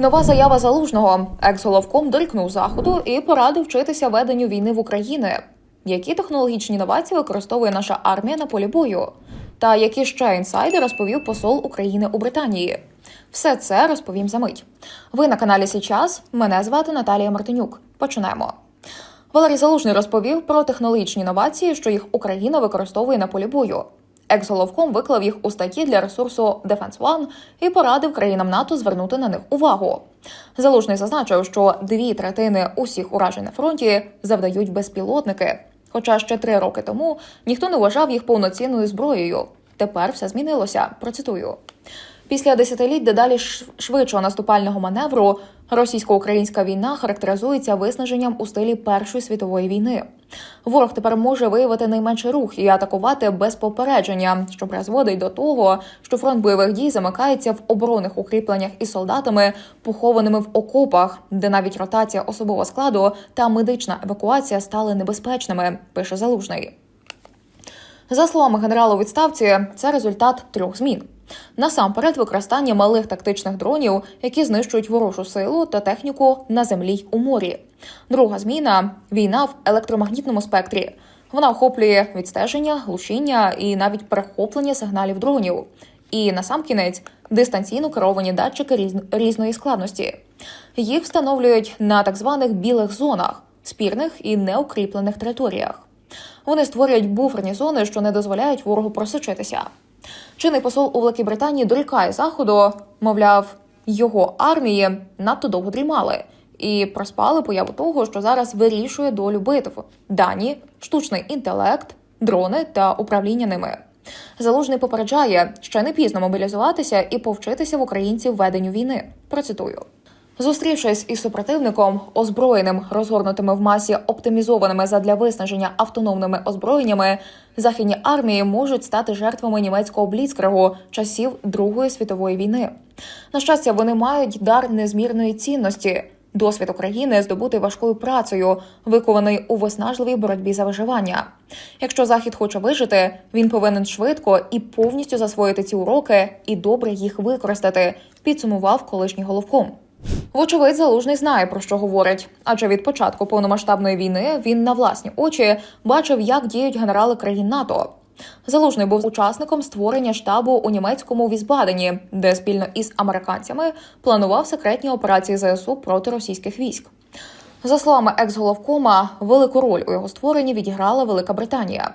Нова заява залужного. Екс-головком дорікнув заходу і порадив вчитися веденню війни в Україні. Які технологічні інновації використовує наша армія на полі бою? Та які ще інсайди розповів посол України у Британії? Все це розповім за мить. Ви на каналі Січас. Мене звати Наталія Мартинюк. Почнемо. Валерій Залужний розповів про технологічні інновації, що їх Україна використовує на полі бою. Екс-головком виклав їх у статті для ресурсу Defense One і порадив країнам НАТО звернути на них увагу. Залужний зазначив, що дві третини усіх уражень на фронті завдають безпілотники. Хоча ще три роки тому ніхто не вважав їх повноцінною зброєю. Тепер все змінилося. Процитую. Після десятиліть дедалі швидшого наступального маневру російсько-українська війна характеризується виснаженням у стилі Першої світової війни. Ворог тепер може виявити найменший рух і атакувати без попередження, що призводить до того, що фронт бойових дій замикається в оборонних укріпленнях із солдатами, похованими в окопах, де навіть ротація особового складу та медична евакуація стали небезпечними. Пише залужний. За словами генерала відставці, це результат трьох змін. Насамперед, використання малих тактичних дронів, які знищують ворожу силу та техніку на землі й у морі. Друга зміна війна в електромагнітному спектрі. Вона охоплює відстеження, глушіння і навіть перехоплення сигналів дронів. І насамкінець дистанційно керовані датчики різн- різної складності. Їх встановлюють на так званих білих зонах, спірних і неукріплених територіях. Вони створюють буферні зони, що не дозволяють ворогу просочитися. Чинний посол у Великій Британії дорікає заходу, мовляв, його армії надто довго дрімали і проспали появу того, що зараз вирішує долю битв: дані, штучний інтелект, дрони та управління ними. Залужний попереджає, ще не пізно мобілізуватися і повчитися в українців веденню війни. Процитую. Зустрівшись із супротивником, озброєним, розгорнутими в масі оптимізованими задля виснаження автономними озброєннями, західні армії можуть стати жертвами німецького бліцкригу часів Другої світової війни. На щастя, вони мають дар незмірної цінності. Досвід України здобутий важкою працею, викований у виснажливій боротьбі за виживання. Якщо захід хоче вижити, він повинен швидко і повністю засвоїти ці уроки і добре їх використати. Підсумував колишній головком. Вочевидь, залужний знає про що говорить, адже від початку повномасштабної війни він на власні очі бачив, як діють генерали країн НАТО. Залужний був учасником створення штабу у німецькому Візбадені, де спільно із американцями планував секретні операції ЗСУ проти російських військ. За словами екс-головкома, велику роль у його створенні відіграла Велика Британія.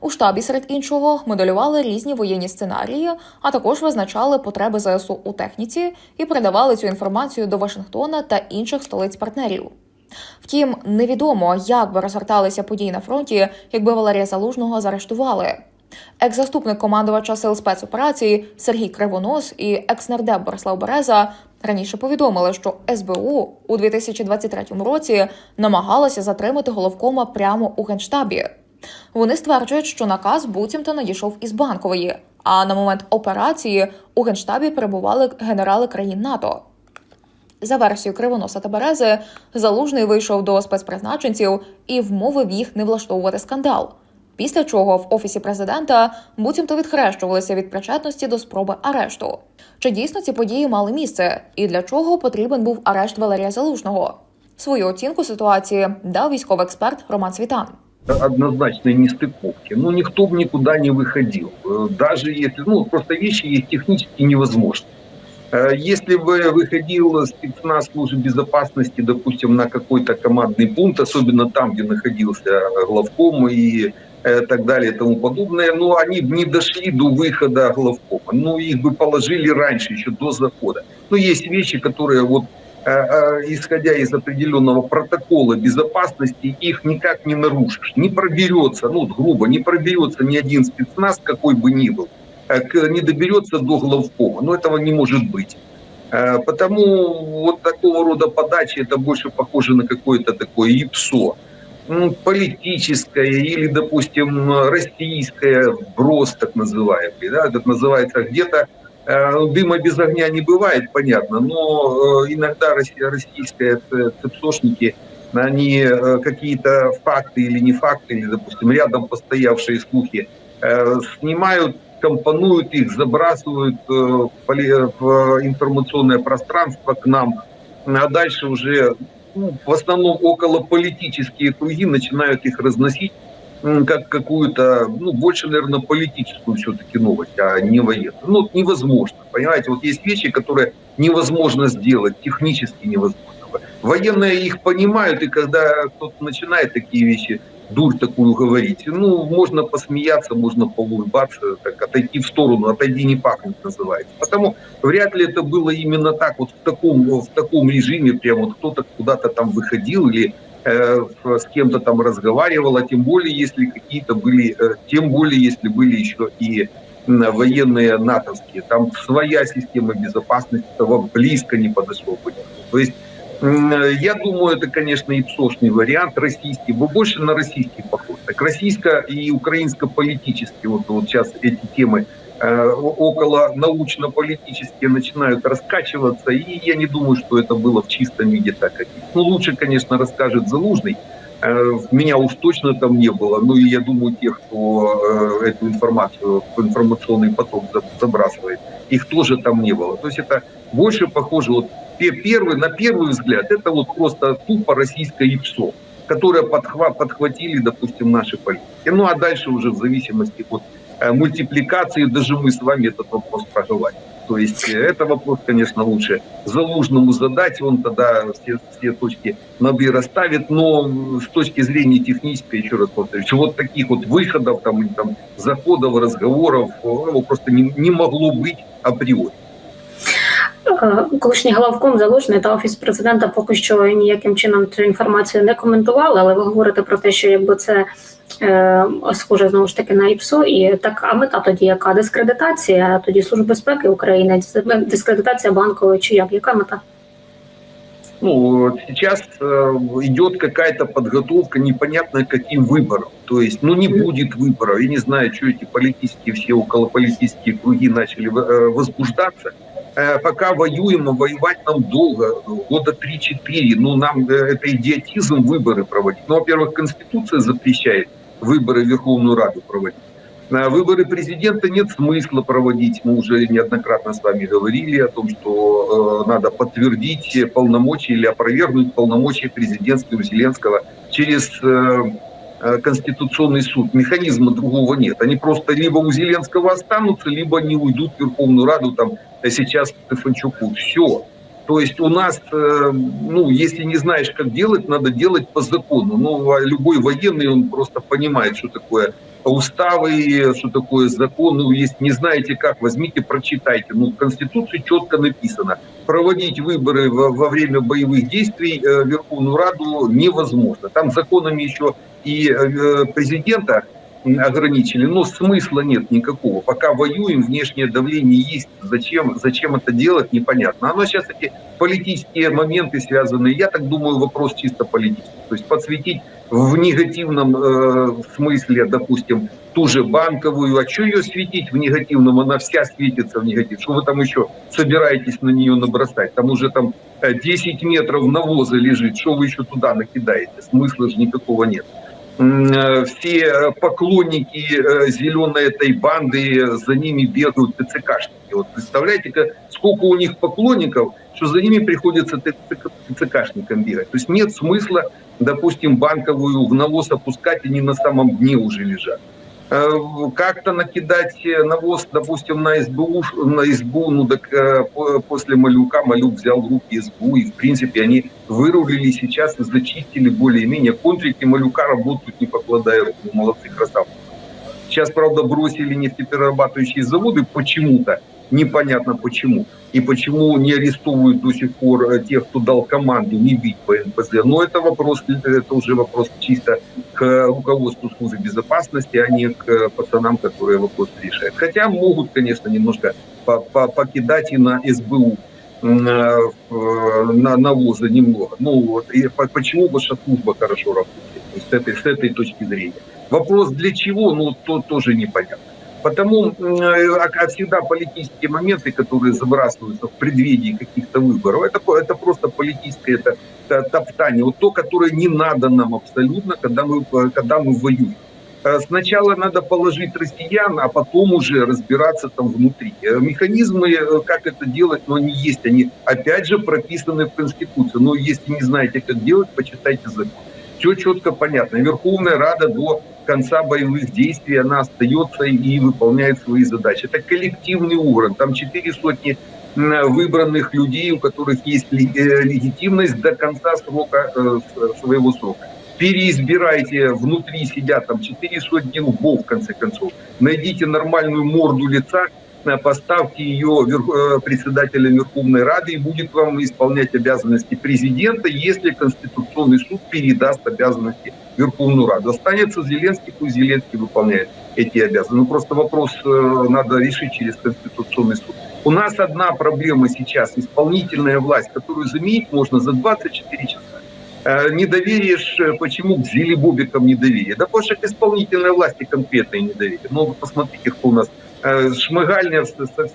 У штабі, серед іншого, моделювали різні воєнні сценарії, а також визначали потреби ЗСУ у техніці і передавали цю інформацію до Вашингтона та інших столиць партнерів. Втім, невідомо, як би розгорталися події на фронті, якби Валерія Залужного заарештували. Екс-заступник командувача сил спецоперацій Сергій Кривонос і екс-нардеп Борислав Береза раніше повідомили, що СБУ у 2023 році намагалася затримати головкома прямо у генштабі. Вони стверджують, що наказ буцімто надійшов із банкової. А на момент операції у генштабі перебували генерали країн НАТО. За версією Кривоноса та Берези, залужний вийшов до спецпризначенців і вмовив їх не влаштовувати скандал. Після чого в офісі президента буцімто відхрещувалися від причетності до спроби арешту. Чи дійсно ці події мали місце, і для чого потрібен був арешт Валерія Залужного? Свою оцінку ситуації дав військовий експерт Роман Світан. Однозначной нестыковки. Ну, никто бы никуда не выходил. Э, Даже если, ну, просто вещи есть технически невозможны. Э, Если бы выходил спецназ службы безопасности, допустим, на какой-то командный пункт, особенно там, где находился главком и э, так далее и тому подобное, ну, они бы не дошли до выхода главкома. Ну, их бы положили раньше, еще до захода. Ну, есть вещи, которые вот исходя из определенного протокола безопасности, их никак не нарушишь. Не проберется, ну, грубо, не проберется ни один спецназ, какой бы ни был, э, не доберется до главкома. Но этого не может быть. Э, Потому вот такого рода подачи это больше похоже на какое-то такое ИПСО. Политическое или, допустим, российское вброс, так называемый. Да? Это называется где-то Э, Дыма без огня не бывает, понятно, но э, иногда российские ц- цепсошники, они э, какие-то факты или не факты, или, допустим, рядом постоявшие слухи э, снимают компонуют их, забрасывают э, в информационное пространство к нам, а дальше уже ну, в основном околополитические круги начинают их разносить как какую-то, ну, больше, наверное, политическую все-таки новость, а не военную. Ну, невозможно, понимаете, вот есть вещи, которые невозможно сделать, технически невозможно. Военные их понимают, и когда кто-то начинает такие вещи, дурь такую говорить, ну, можно посмеяться, можно поулыбаться, так отойти в сторону, отойди не пахнет называется. Потому вряд ли это было именно так, вот в таком, в таком режиме, прям вот кто-то куда-то там выходил или с кем-то там разговаривал, а тем более, если какие-то были, э, тем более, если были еще и м, военные натовские. Там своя система безопасности этого близко не подошло бы. То есть м, э, я думаю, это, конечно, и псошный вариант российский, но больше на российский похож. Так российско- и украинско-политический, вот, вот сейчас эти темы э, около научно-политические начинают раскачиваться, и я не думаю, что это было в чистом виде так. Ну, лучше, конечно, расскажет Залужный, Э, Меня уж точно там не было. Ну и я думаю, тех, кто э, эту информацию в информационный поток за- забрасывает, их тоже там не было. То есть это больше похоже, вот пе- первый, на первый взгляд, это вот просто тупо российское ИПСО, которое подхва- подхватили, допустим, наши политики. Ну а дальше уже в зависимости от э, мультипликации, даже мы с вами этот вопрос проговорим. То есть э, это вопрос, конечно, лучше Залужному задать, он тогда все, все точки над «и» расставит, но с точки зрения технической, еще раз повторюсь, вот таких вот выходов, там, или там, заходов, разговоров, э, его просто не, не могло быть априори. Е, Колишній главком залужний та офіс президента поки що ніяким чином цю інформацію не коментували, але ви говорите про те, що якби це е, схоже знову ж таки на ІПСО, і так а мета тоді яка дискредитація? Тоді служби безпеки України, дискредитація банкової чи як? Яка мета? Ну, вот сейчас э, идет какая-то подготовка, непонятно к каким выборам. То есть, ну, не будет выборов. Я не знаю, что эти политические, все околополитические круги начали э, возбуждаться. Э, пока воюем, воевать нам долго, года 3-4. Ну, нам э, это идиотизм выборы проводить. Ну, во-первых, Конституция запрещает выборы в Верховную Раду проводить. Выборы президента нет смысла проводить. Мы уже неоднократно с вами говорили о том, что э, надо подтвердить полномочия или опровергнуть полномочия президентского Зеленского через э, Конституционный суд. Механизма другого нет. Они просто либо у Зеленского останутся, либо они уйдут в Верховную Раду там э, сейчас к Стефанчуку. Все. То есть у нас, э, ну, если не знаешь, как делать, надо делать по закону. Ну, а любой военный, он просто понимает, что такое уставы, что такое закон. Ну, если не знаете как, возьмите, прочитайте. Ну, в Конституции четко написано. Проводить выборы во, во время боевых действий э, Верховную Раду невозможно. Там законами еще и э, президента ограничили, но смысла нет никакого. Пока воюем, внешнее давление есть. Зачем, зачем это делать, непонятно. Оно сейчас эти политические моменты связаны. Я так думаю, вопрос чисто политический. То есть подсветить в негативном э, смысле, допустим, ту же банковую, а что ее светить в негативном? Она вся светится в негатив. Что вы там еще собираетесь на нее набросать? Там уже там э, 10 метров навоза лежит, что вы еще туда накидаете? Смысла же никакого нет. М, э, Все э, поклонники э, зеленой этой банды, за ними бегают ТЦКшники. Вот представляете, сколько у них поклонников, что за ними приходится ТЦК ТЦКшникам бегать. То есть нет смысла допустим, банковую в навоз опускать, они на самом дне уже лежат. Э, Как-то накидать навоз, допустим, на СБУ, на СБУ, ну так э, по- после Малюка, Малюк взял в руки СБУ, и в принципе они вырулили сейчас и зачистили более-менее. Контрики Малюка работают не покладая рук, Ну, молодцы, красавцы. Сейчас, правда, бросили нефтеперерабатывающие заводы почему-то, непонятно почему. И почему не арестовывают до сих пор э, тех, кто дал команду не бить по НПЗ. Но это вопрос, это уже вопрос чисто к руководству службы безопасности, а не к э, пацанам, которые вопрос решают. Хотя могут, конечно, немножко по- по- покидать и на СБУ э, на навоза немного. Ну вот, и по- почему ваша служба хорошо работает? С этой, с этой точки зрения. Вопрос для чего, ну, то тоже непонятно. Потому э, а- а всегда политические моменты, которые забрасываются в преддверии каких-то выборов, это, это просто политическое это, это топтание. Вот то, которое не надо нам абсолютно, когда мы, э, когда мы воюем. Э, Сначала надо положить россиян, а потом уже разбираться там внутри. Механизмы, как это делать, но они есть. Они, опять же, прописаны в Конституции. Но если не знаете, как делать, почитайте закон. Все четко понятно. Верховная Рада до конца боевых действий, она остается и выполняет свои задачи. Это коллективный уровень. Там четыре сотни выбранных людей, у которых есть э, легитимность до конца срока э, своего срока. Переизбирайте, внутри сидят там четыре сотни лбов, в конце концов. Найдите нормальную морду лица, поставьте ее э, председателем Верховной Рады и будет вам исполнять обязанности президента, если Конституционный суд передаст обязанности Верховную Раду. Останется Зеленский, пусть Зеленский выполняет эти обязанности. Ну, просто вопрос э, надо решить через Конституционный суд. У нас одна проблема сейчас – исполнительная власть, которую заменить можно за 24 часа. Э, Недоверие, ж, э, почему к Зелебобикам недоверие? Да потому что к исполнительной власти конкретное недоверие. Ну, вы посмотрите, кто у нас Шмыгальня со, со-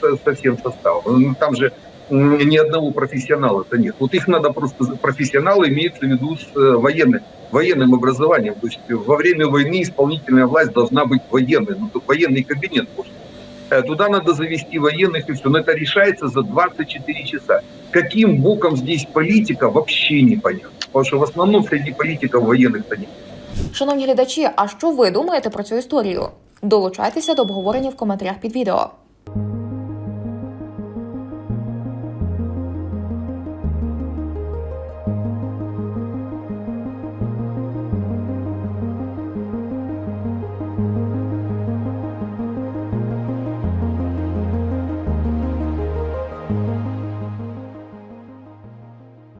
со- со всем составом. Ну, Там же м, ни одного профессионала-то нет. Вот их надо просто... Профессионалы имеется в виду с э, военным, военным образованием. То есть во время войны исполнительная власть должна быть военной. Ну, то военный кабинет может. Э, Туда надо завести военных и все. Но это решается за 24 часа. Каким боком здесь политика, вообще непонятно. Потому что в основном среди политиков военных-то нет. Шановні глядачі, а що ви думаєте про цю історію? Долучайтеся до обговорення в коментарях під відео.